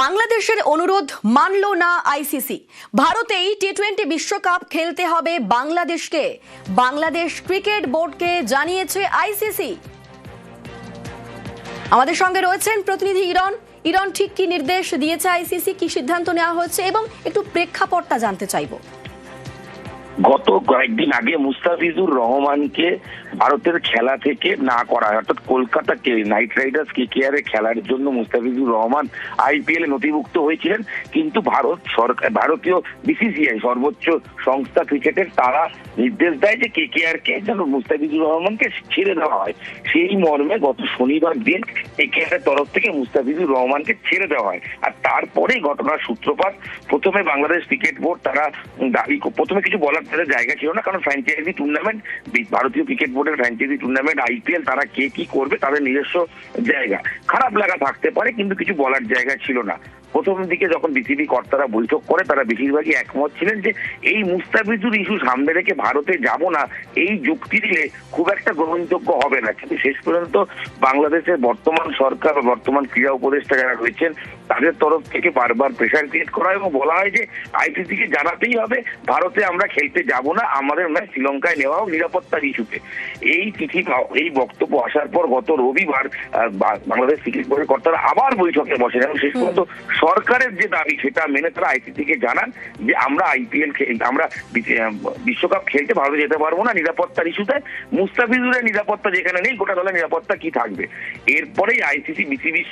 বাংলাদেশের অনুরোধ মানল না আইসিসি। ভারতেই টি টোয়েন্টি বিশ্বকাপ খেলতে হবে বাংলাদেশকে। বাংলাদেশ ক্রিকেট বোর্ডকে জানিয়েছে আইসিসি। আমাদের সঙ্গে রয়েছেন প্রতিনিধি ইরন। ইরন ঠিক কি নির্দেশ দিয়েছে আইসিসি? কি সিদ্ধান্ত নেওয়া হয়েছে এবং একটু প্রেক্ষাপটটা জানতে চাইব। গত কয়েকদিন আগে মুস্তাফিজুর রহমানকে ভারতের খেলা থেকে না করা হয়। অর্থাৎ কলকাতা কে নাইট রাইডার্স কেকেআর খেলার জন্য মুস্তাফিজুর রহমান আইপিএল নথিভুক্ত হয়েছিলেন। কিন্তু ভারত সরকার ভারতীয় বিসিসিআই সর্বোচ্চ সংস্থা ক্রিকেটের তারা নির্দেশ দেয় যে কেকেআর কে যেন মুস্তাফিজুর রহমানকে ছেড়ে দেওয়া হয়। সেই মর্মে গত শনিবার দিন একটা তরফ থেকে মুস্তাফিজুর রহমানকে ছেড়ে দেওয়া হয়। আর তারপরেই ঘটনার সূত্রপাত, প্রথমে বাংলাদেশ ক্রিকেট বোর্ড তারা দাবি প্রথমে কিছু বলার তাদের জায়গা ছিল না, কারণ ফ্র্যাঞ্চাইজি টুর্নামেন্ট ভারতীয় ক্রিকেট বোর্ডের ফ্র্যাঞ্চাইজি টুর্নামেন্ট আইপিএল তারা কে কি করবে, তাদের নিজস্ব জায়গা। খারাপ লাগা থাকতে পারে, কিন্তু কিছু বলার জায়গা ছিল না। প্রথম দিকে যখন বিসিবি কর্তারা বৈঠক করে, তারা বেশিরভাগই একমত ছিলেন যে এই মুস্তাফিজুর ইস্যু সামনে রেখে ভারতে যাব না, এই যুক্তি দিলে খুব একটা গ্রহণযোগ্য হবে না। কিন্তু শেষ পর্যন্ত বাংলাদেশের বর্তমান সরকার বর্তমান ক্রীড়া উপদেষ্টা যারা রয়েছেন তাদের তরফ থেকে বারবার প্রেশার ক্রিয়েট করা এবং বলা হয় যে আইসিসি কে জানাতেই হবে, ভারতে আমরা খেলতে যাব না, আমাদের ম্যাচ শ্রীলঙ্কায় নেওয়া হোক নিরাপত্তার ইস্যুতে। এই চিঠি এই বক্তব্য আসার পর গত রবিবার বাংলাদেশ ক্রিকেট বোর্ডের কর্তারা আবার বৈঠকে বসেন এবং শেষ পর্যন্ত সরকারের যে দাবি সেটা মেনে তারা আইসিসি কে জানান যে আমরা আইপিএল আমরা বিশ্বকাপ খেলতে ভারতে যেতে পারব না, নিরাপত্তার ইস্যুতে। মুস্তাফিজুরের নিরাপত্তা যেখানে নেই, গোটা দলের নিরাপত্তা কি থাকবে? এরপরেই আইসিসি বিসিবি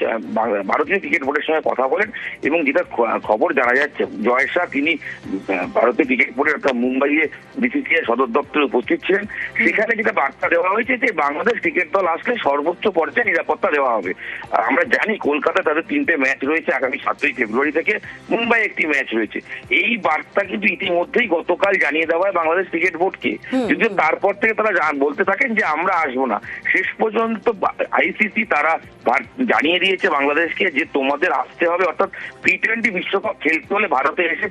ভারতীয় ক্রিকেট বোর্ডের সঙ্গে কথা বলেন এবং যেটা খবর জানা যাচ্ছে জয় শাহ তিনি আহ, ভারতীয় ক্রিকেট বোর্ডের একটা মুম্বাইয়ে বিসিসিআই সদর দপ্তরে উপস্থিত ছিলেন। সেখানে যেটা বার্তা দেওয়া হয়েছে যে বাংলাদেশ ক্রিকেট দল আসলে সর্বোচ্চ পর্যায়ে নিরাপত্তা দেওয়া হবে। আমরা জানি কলকাতা তাদের তিনটে ম্যাচ রয়েছে আগামী সাতই ফেব্রুয়ারি থেকে মুম্বাই একটি ম্যাচ রয়েছে। এই বার্তা কিন্তু ইতিমধ্যেই গতকাল জানিয়ে দেওয়া হয় বাংলাদেশ ক্রিকেট বোর্ডকে। যদিও তারপর থেকে তারা বলতে থাকেন যে আমরা আসব না। শেষ পর্যন্ত আইসিসি তারা জানিয়ে দিয়েছে বাংলাদেশকে যে তোমাদের আসতে হবে অর্থাৎ টি টোয়েন্টি বিশ্বকাপ খেলতে হলে ভারতে এসে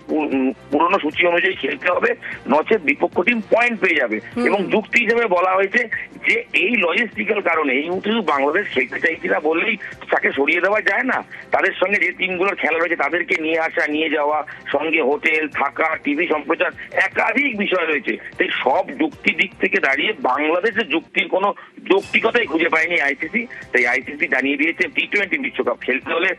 পুরনো সূচি অনুযায়ী খেলতে হবে নচেত বিপক্ষ টিম পয়েন্ট পেয়ে যাবে। এবং যুক্তি হিসেবে বলা হয়েছে যে এই লজিস্টিক্যাল কারণে এই মুহূর্তে শুধু বাংলাদেশ খেলতে চাইছি না বললেই তাকে সরিয়ে দেওয়া যায় না। তাদের সঙ্গে যে টিমগুলোর খেলা রয়েছে তাদেরকে নিয়ে আসা নিয়ে যাওয়া সঙ্গে হোটেল থাকা টিভি সম্প্রচার একাধিক বিষয় রয়েছে। তাই সব যুক্তি দিক থেকে দাঁড়িয়ে বাংলাদেশের যুক্তির কোনো যৌক্তিকতাই খুঁজে পায়নি আইসিসি তাই আইসিসি জানিয়ে দিয়েছে টি টোয়েন্টি বিশ্বকাপ খেলতে হলে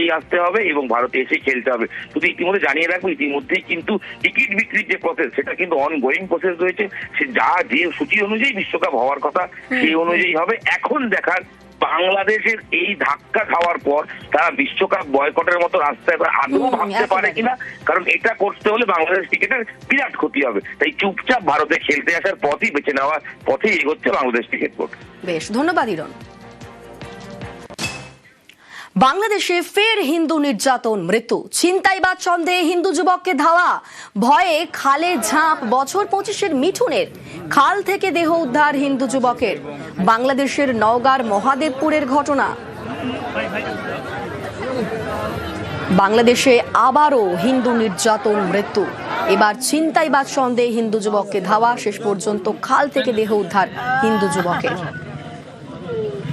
ভারতেই আসতে হবে এবং ভারতে এসে খেলতে হবে। শুধু ইতিমধ্যে জানিয়ে রাখব ইতিমধ্যেই কিন্তু টিকিট বিক্রির যে প্রসেস সেটা কিন্তু অন গোয়িং প্রসেস রয়েছে। সে যা যে সূচি অনুযায়ী বিশ্বকাপ হওয়ার কথা সেই অনুযায়ী হবে। এখন দেখার বাংলাদেশের এই ধাক্কা খাওয়ার পর তারা বিশ্বকাপ বয়কটের মতো রাস্তায় তারা আদৌ ভাবতে পারে কিনা কারণ এটা করতে হলে বাংলাদেশ ক্রিকেটের বিরাট ক্ষতি হবে। তাই চুপচাপ ভারতে খেলতে আসার পথই বেছে নেওয়ার পথেই এগোচ্ছে বাংলাদেশ ক্রিকেট বোর্ড। বেশ ধন্যবাদ ইরন বাংলাদেশে ফের হিন্দু নির্যাতন, মৃত্যু। ছিনতাইবাদ সন্দেহে হিন্দু যুবককে ধাওয়া। ভয়ে খালে ঝাঁপ, বছর পঁচিশের মিঠুনের। খাল থেকে দেহ উদ্ধার হিন্দু যুবকের। বাংলাদেশের নওগাঁর মহাদেবপুরের ঘটনা। বাংলাদেশে আবারও হিন্দু নির্যাতন, মৃত্যু। এবার ছিনতাইবাদ সন্দেহে হিন্দু যুবককে ধাওয়া। শেষ পর্যন্ত খাল থেকে দেহ উদ্ধার হিন্দু যুবকের।